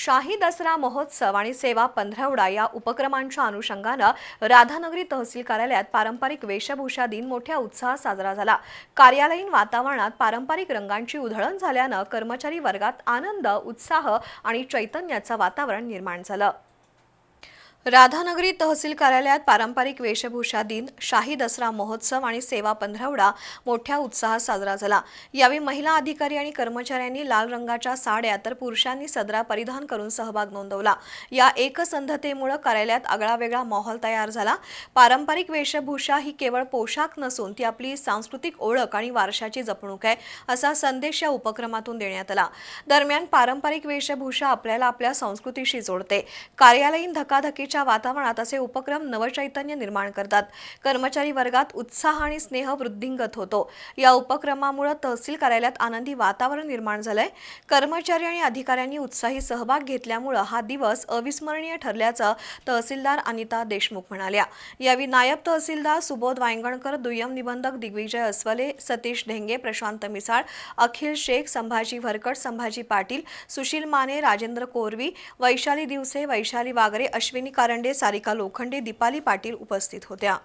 शाही दसरा महोत्सव आणि सेवा पंधरवडा या उपक्रमांच्या अनुषंगानं राधानगरी तहसील कार्यालयात पारंपरिक वेशभूषा दिन मोठ्या उत्साहात साजरा झाला. कार्यालयीन वातावरणात पारंपरिक रंगांची उधळण झाल्यानं कर्मचारी वर्गात आनंद उत्साह आणि चैतन्याचं वातावरण निर्माण झालं. राधानगरी तहसील कार्यालयात पारंपरिक वेशभूषा दिन शाही दसरा महोत्सव आणि सेवा पंधरवडा मोठ्या उत्साहात साजरा झाला. यावेळी महिला अधिकारी आणि कर्मचाऱ्यांनी लाल रंगाच्या साड्या तर पुरुषांनी सदरा परिधान करून सहभाग नोंदवला. या एकसंधतेमुळे कार्यालयात आगळावेगळा माहोल तयार झाला. पारंपरिक वेशभूषा ही केवळ पोशाख नसून ती आपली सांस्कृतिक ओळख आणि वारशाची जपणूक आहे असा संदेश या उपक्रमातून देण्यात आला. दरम्यान पारंपरिक वेशभूषा आपल्याला आपल्या संस्कृतीशी जोडते. कार्यालयीन धकाधकीच्या वातावरणात असे उपक्रम नवचैतन्य निर्माण करतात. कर्मचारी वर्गात उत्साह आणि स्नेह वृद्धिंगत होतो. या उपक्रमामुळे तहसील कार्यालयात आनंदी वातावरण निर्माण झालंय. कर्मचारी आणि अधिकाऱ्यांनी उत्साही सहभाग घेतल्यामुळं हा दिवस अविस्मरणीय ठरल्याचं तहसीलदार अनिता देशमुख म्हणाल्या. यावेळी नायब तहसीलदार सुबोध वायंगणकर दुय्यम निबंधक दिग्विजय अस्वले सतीश ढेंगे प्रशांत मिसाळ अखिल शेख संभाजी भरकट संभाजी पाटील सुशील माने राजेंद्र कोरवी वैशाली दिवसे वैशाली वागरे अश्विनी कारंडे सारिका लोखंडे दीपाली पाटील उपस्थित होत्या.